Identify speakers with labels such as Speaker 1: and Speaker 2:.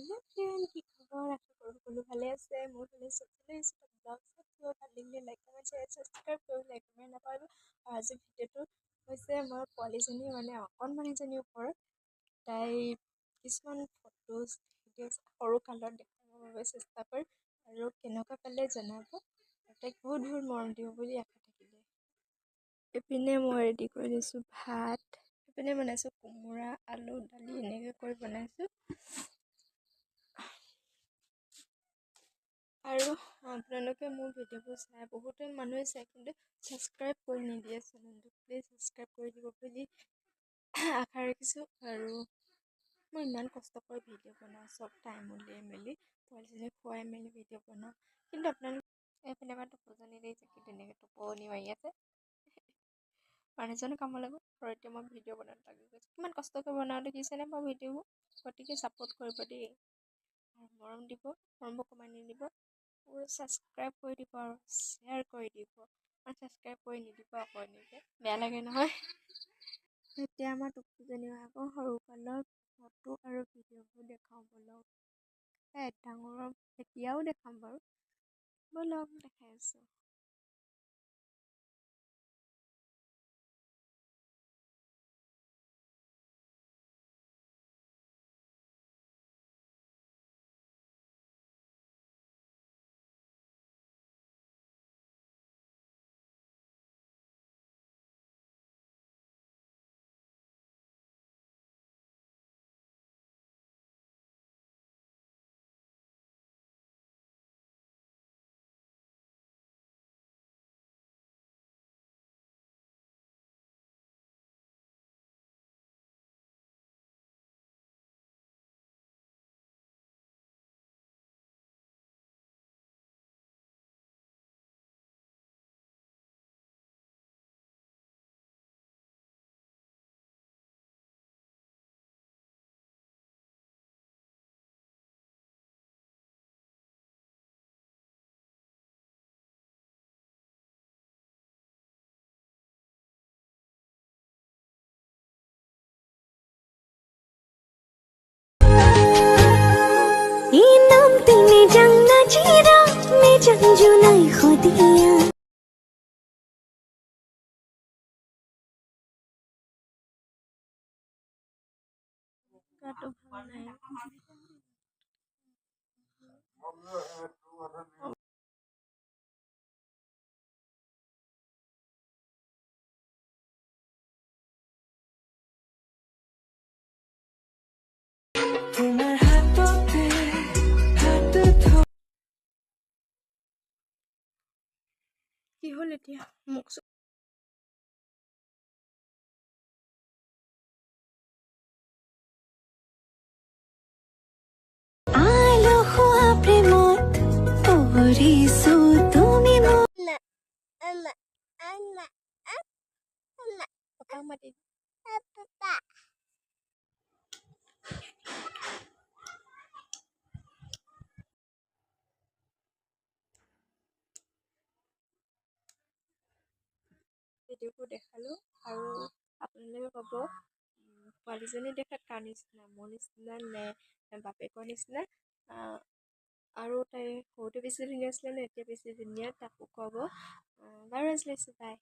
Speaker 1: Hello friend কি খবৰ? আশা কৰোঁ সকলো ভালে আছে মোৰ ভালে চলি আছে ব্লগ চাই ভাল লাগিলে লাইক কমেণ্ট শ্বেয়াৰ ছাবস্ক্ৰাইব কৰি লাইক কমেণ্ট নাপালোঁ আৰু আজি ভিডিঅ'টো হৈছে মোৰ পোৱালীজনী মানে অকণমানিজনীৰ ওপৰত। তাই কিছুমান ফটোজ ভিডিঅ'জ সৰু কালত দেখাবৰ বাবে চেষ্টা কৰিম আৰু কেনেকুৱা পালে জনাব। তাইক বহুত বহুত মৰম দিব বুলি আশা থাকিলে। এইপিনে মই ৰেডি কৰি লৈছোঁ ভাত এইপিনে বনাইছোঁ কোমোৰা আলু দালি এনেকৈ কৰি বনাইছোঁ। আৰু আপোনালোকে মোৰ ভিডিঅ'বোৰ চাই বহুতো মানুহে চাই কিন্তু ছাবস্ক্ৰাইব কৰি নিদিয়ে। চেনেলটো প্লিজ ছাবস্ক্ৰাইব কৰি দিব বুলি আশা ৰাখিছোঁ। আৰু মই ইমান কষ্ট কৰি ভিডিঅ' বনাওঁ চব টাইম উলিয়াই মেলি পোৱালীজনীক খুৱাই মেলি ভিডিঅ' বনাওঁ। কিন্তু আপোনালোকে এইফালে আমাৰ টোপোজনী দেখিছে কি ধুনীয়াকৈ টোপনি মাৰি আছে। মানুহজনো কামলৈ গ'ল আৰু এতিয়া মই ভিডিঅ' বনাওঁতে লাগি গৈছোঁ। কিমান কষ্ট কৰি বনাওঁ দেখিছেনে মই ভিডিঅ'বোৰ? গতিকে ছাপোৰ্ট কৰিব দেই। আৰু মৰম দিব মৰমবোৰ কমাই নিদিব। আৰু ছাবস্ক্ৰাইব কৰি দিব আৰু শ্বেয়াৰ কৰি দিব। আৰু ছাবস্ক্ৰাইব কৰি নিদিব আকৌ এনেকৈ। বেয়া লাগে নহয়। এতিয়া আমাৰ টোপুজনী আকৌ সৰুকালৰ ফটো আৰু ভিডিঅ'বোৰ দেখাওঁ ব'লক। ডাঙৰৰ এতিয়াও দেখাম বাৰু। ব'লক দেখাই আছোঁ।
Speaker 2: chẳng du nay khỏi tia Hãy subscribe
Speaker 1: cho kênh Ghiền
Speaker 2: Mì Gõ Để không
Speaker 1: bỏ lỡ những video hấp
Speaker 2: dẫn হ'ল এতিয়া মোক পৰিছো তুমি
Speaker 1: ভিডিঅ'বোৰ দেখালোঁ আৰু আপোনালোকে ক'ব উম, পোৱালীজনী দেখাত কাৰ নিচিনা মোৰ নিচিনা নে বাপেকৰ নিচিনা? আৰু তাই সৰুতে বেছি ধুনীয়া আছিলে নে এতিয়া বেছি ধুনীয়া তাকো ক'ব। বাৰু আজিলৈ বাই।